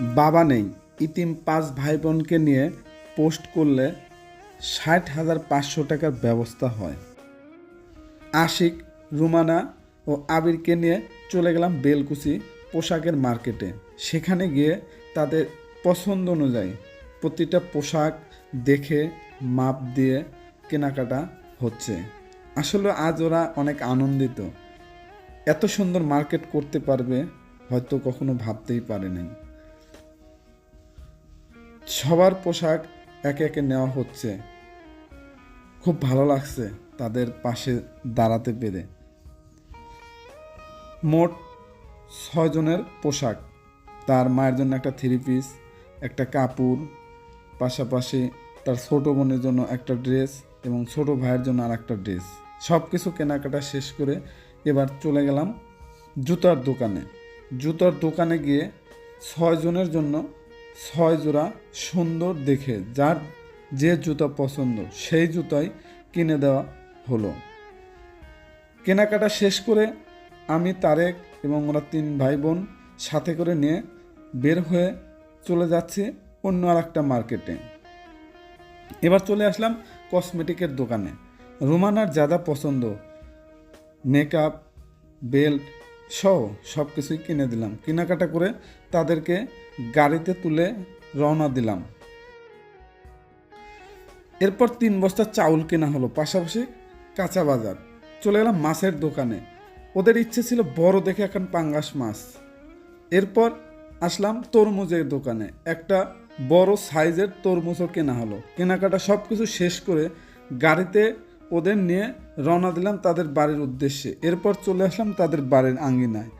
বাবা নেই। ইতিম পাঁচ ভাই বোনকে নিয়ে পোস্ট করলে ষাট হাজার পাঁচশো টাকার ব্যবস্থা হয়। আশিক, রুমানা ও আবিরকে নিয়ে চলে গেলাম বেলকুচি পোশাকের মার্কেটে। সেখানে গিয়ে তাদের পছন্দ অনুযায়ী প্রতিটা পোশাক দেখে, মাপ দিয়ে কেনাকাটা হচ্ছে। আসলে আজ ওরা অনেক আনন্দিত। এত সুন্দর মার্কেট করতে পারবে হয়তো কখনো ভাবতেই পারে নাই সবার পোশাক একে একে নেওয়া হচ্ছে। খুব ভালো লাগছে তাদের পাশে দাঁড়াতে পেরে। মোট ছয়জনের পোশাক। তার মায়ের জন্য একটা থ্রি পিস একটা কাপড়, পাশাপাশি তার ছোটো বোনের জন্য একটা ড্রেস এবং ছোট ভাইয়ের জন্য আর একটা ড্রেস সব কিছু কেনাকাটা শেষ করে এবার চলে গেলাম জুতার দোকানে। জুতার দোকানে গিয়ে ছয়জনের জন্য ছয় জোড়া সুন্দর দেখে, যার যে জুতা পছন্দ, সেই জুতাই কিনে দেওয়া হলো। কেনাকাটা শেষ করে আমি তারেক এবং ওরা তিন ভাই বোন সাথে করে নিয়ে বের হয়ে চলে যাচ্ছি অন্য আর একটা মার্কেটে। এবার চলে আসলাম কসমেটিকের দোকানে। রুমানার যাদা পছন্দ মেকআপ বেল্ট সহ সব কিছুই কিনে দিলাম। কেনাকাটা করে তাদেরকে গাড়িতে তুলে রওনা দিলাম। এরপর তিন বস্তা চাউল কেনা হলো, পাশাপাশি কাঁচা বাজার। চলে গেলাম মাছের দোকানে। ওদের ইচ্ছে ছিল বড় দেখে এখন পাঙ্গাস মাছ। এরপর আসলাম তরমুজের দোকানে। একটা বড় সাইজের তরমুজও কেনা হলো। কেনাকাটা সব কিছু শেষ করে গাড়িতে ওদের নিয়ে রওনা দিলাম তাদের বাড়ির উদ্দেশ্যে। এরপর চলে আসলাম তাদের বাড়ির আঙ্গিনায়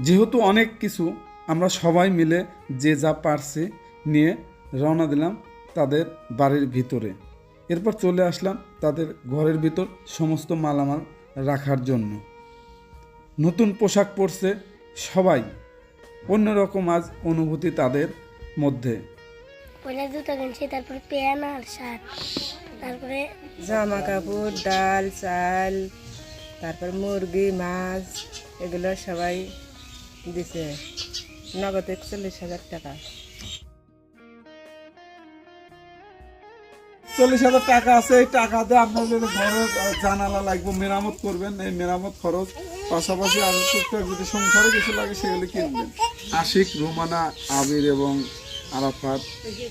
যেহেতু অনেক কিছু আমরা সবাই মিলে যে যা পারছি নিয়ে রওনা দিলাম তাদের বাড়ির ভিতরে। এরপর চলে আসলাম তাদের ঘরের ভিতর সমস্ত মালামাল রাখার জন্য। নতুন পোশাক পরছে সবাই। অন্যরকম আজ অনুভূতি তাদের মধ্যে। তারপরে আর তারপরে জামা কাপড় ডাল চাল তারপর মুরগি মাছ এগুলো সবাই দিছে। নগদ একচল্লিশ হাজার টাকা। চল্লিশ হাজার টাকা আছে এই টাকা দিয়ে আপনার যদি ঘরের জানালা লাগবে মেরামত করবেন। এই মেরামত খরচ পাশাপাশি আর টুকটাক যদি সংসারে কিছু লাগে সেগুলো কিনবেন। আশিক রুমানা আবির এবং আরাফাত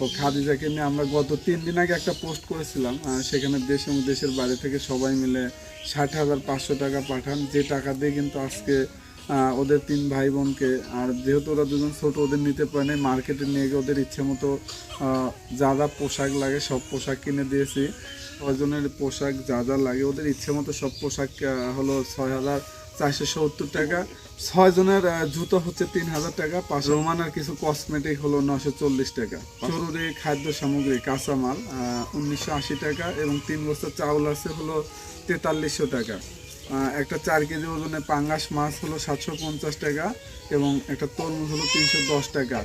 ও খাদিজাকে নিয়ে আমরা গত তিন দিন আগে একটা পোস্ট করেছিলাম সেখানে দেশ এবং দেশের বাইরে থেকে সবাই মিলে ষাট হাজার পাঁচশো টাকা পাঠান। যে টাকা দিয়ে কিন্তু আজকে ওদের তিন ভাই বোনকে, আর যেহেতু ওরা দুজন ছোট, ওদের নিতে পারে নাই, মার্কেটে নিয়ে গিয়ে ওদের ইচ্ছে মতো যা যা পোশাক লাগে সব পোশাক কিনে দিয়েছি। ছজনের পোশাক যা যা লাগে, ওদের ইচ্ছে মতো সব পোশাক হলো ছয় হাজার চারশো সত্তর টাকা। ছয় জনের জুতো হচ্ছে তিন হাজার টাকা পাঁচশো রোমানার কিছু কসমেটিক হলো নশো চল্লিশ টাকা। জরুরি খাদ্য সামগ্রী কাঁচামাল উনিশশো আশি টাকা এবং তিন বস্তা চাউল আছে হলো তেতাল্লিশশো টাকা। একটা চার কেজি ওজনে পাঙ্গাস মাছ হলো সাতশো পঞ্চাশ টাকা এবং একটা তরমুজ হলো তিনশো দশ টাকা।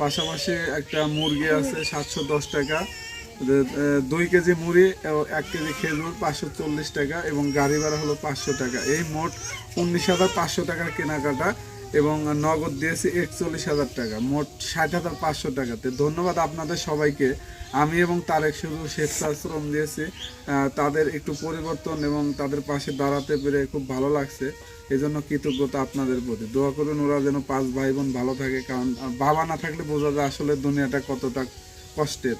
পাশাপাশি একটা মুরগি আছে সাতশো দশ টাকা। দুই কেজি মুড়ি এক কেজি খেজুর পাঁচশো চল্লিশ টাকা এবং গাড়ি ভাড়া হলো পাঁচশো টাকা। এই মোট উনিশ হাজার পাঁচশো টাকার কেনাকাটা এবং নগদ দিয়েছি একচল্লিশ হাজার টাকা। মোট ষাট হাজার পাঁচশো টাকাতে। ধন্যবাদ আপনাদের সবাইকে। আমি এবং তারেক শুধু স্বেচ্ছাশ্রম দিয়েছি। তাদের একটু পরিবর্তন এবং তাদের পাশে দাঁড়াতে পেরে খুব ভালো লাগছে। এই জন্য কৃতজ্ঞতা আপনাদের প্রতি। দোয়া করুন ওরা যেন পাঁচ ভাই বোন ভালো থাকে, কারণ বাবা না থাকলে বোঝা যায় আসলে দুনিয়াটা কতটা কষ্টের।